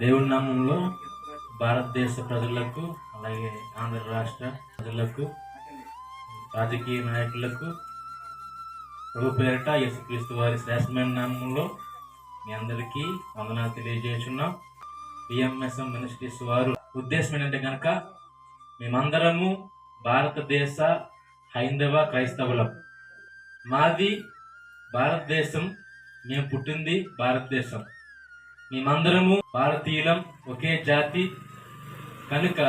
దేవుడి నామంలో భారతదేశ ప్రజలకు అలాగే ఆంధ్ర రాష్ట్ర ప్రజలకు రాజకీయ నాయకులకు ప్రభు పేరిట యేసుక్రీస్తు వారి శ్రేష్టమైన నామంలో మీ అందరికీ వందనాలు తెలియజేస్తున్నాం. బిఎంఎస్ఎం మినిస్ట్రీస్ వారు ఉద్దేశం ఏంటంటే కనుక మేమందరము భారతదేశ హైందవ క్రైస్తవులం. మాది భారతదేశం మేము పుట్టింది భారతదేశం. మేమందరము భారతీయులం ఒకే జాతి. కనుక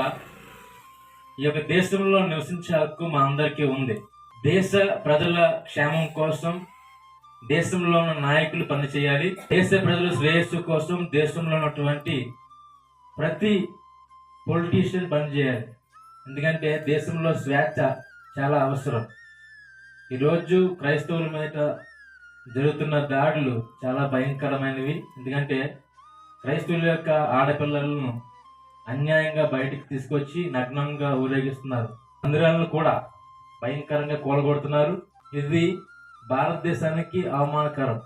ఈ యొక్క దేశంలో నివసించే హక్కు మా అందరికీ ఉంది. దేశ ప్రజల క్షేమం కోసం దేశంలో ఉన్న నాయకులు పనిచేయాలి. దేశ ప్రజల శ్రేయస్సు కోసం దేశంలో ఉన్నటువంటి ప్రతి పొలిటీషియన్ పనిచేయాలి. ఎందుకంటే దేశంలో స్వేచ్ఛ చాలా అవసరం. ఈరోజు క్రైస్తవుల మీద జరుగుతున్న దాడులు చాలా భయంకరమైనవి. ఎందుకంటే క్రైస్తవుల యొక్క ఆడపిల్లలను అన్యాయంగా బయటికి తీసుకొచ్చి నగ్నంగా ఊరేగిస్తున్నారు. మందిరాలను కూడా భయంకరంగా కూలగొడుతున్నారు. ఇది భారతదేశానికి అవమానకరం.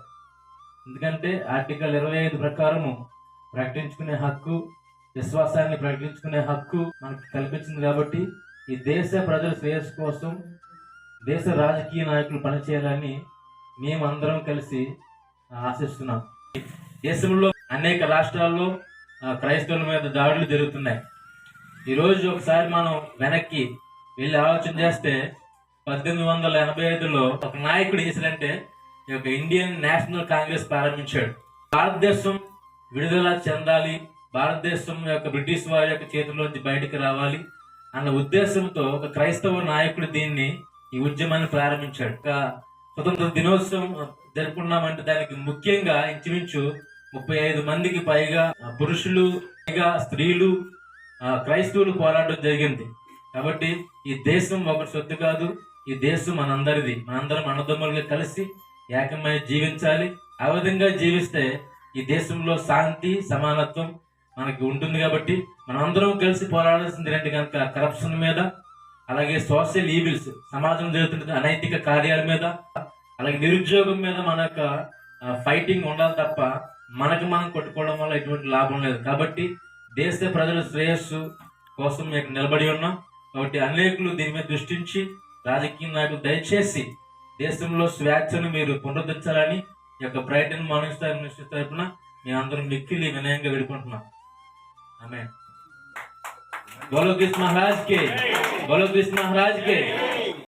ఎందుకంటే ఆర్టికల్ ఇరవై ఐదు ప్రకారము ప్రకటించుకునే హక్కు విశ్వాసాన్ని ప్రకటించుకునే హక్కు మనకు కల్పించింది కాబట్టి ఈ దేశ ప్రజల శ్రేయస్సు కోసం దేశ రాజకీయ నాయకులు పనిచేయాలని మేమందరం కలిసి ఆశిస్తున్నాం. దేశంలో అనేక రాష్ట్రాల్లో క్రైస్తవుల మీద దాడులు జరుగుతున్నాయి. ఈరోజు ఒకసారి మనం వెనక్కి వెళ్ళి ఆలోచన చేస్తే పద్దెనిమిది వందల ఎనభై ఐదులో ఒక నాయకుడు చేశాడంటే ఈ యొక్క ఇండియన్ నేషనల్ కాంగ్రెస్ ప్రారంభించాడు. భారతదేశం విడుదల చెందాలి భారతదేశం యొక్క బ్రిటిష్ వారి యొక్క చేతుల్లోంచి బయటకు రావాలి అన్న ఉద్దేశంతో ఒక క్రైస్తవ నాయకుడు దీన్ని ఈ ఉద్యమాన్ని ప్రారంభించాడు. ఒక స్వతంత్ర దినోత్సవం జరుపుకున్నామంటే దానికి ముఖ్యంగా ఇంచుమించు ముప్పై ఐదు మందికి పైగా పురుషులు పైగా స్త్రీలు క్రైస్తవులు పోరాటం జరిగింది. కాబట్టి ఈ దేశం ఒకటి సొత్తు కాదు ఈ దేశం మనందరిది. మనందరం అన్నదమ్ములుగా కలిసి ఏకమై జీవించాలి. ఆ విధంగా జీవిస్తే ఈ దేశంలో శాంతి సమానత్వం మనకి ఉంటుంది కాబట్టి మనందరం కలిసి పోరాడాల్సింది ఏంటి కనుక కరప్షన్ మీద అలాగే సోషల్ ఈవిల్స్ సమాజం జరుగుతున్న అనైతిక కార్యాల మీద అలాగే నిరుద్యోగం మీద మన యొక్క ఫైటింగ్ ఉండాలి తప్ప మనకు మనం కొట్టుకోవడం వల్ల ఎటువంటి లాభం లేదు. కాబట్టి దేశ ప్రజల శ్రేయస్సు కోసం మీకు నిలబడి ఉన్నాం. కాబట్టి అనేకులు దీని మీద దృష్టించి రాజకీయ నాయకులు దయచేసి దేశంలో స్వేచ్ఛను మీరు పునరుద్ధరించాలని ఈ యొక్క ప్రయత్నం అండ్ మార్నింగ్ మినిస్టర్ తరఫున మేము అందరం మిక్కిలి వినయంగా విడుకుంటున్నాం. ఆమె బోలో కృష్ణ మహారాజ్ కే. బోలో కృష్ణ మహారాజ్ కే.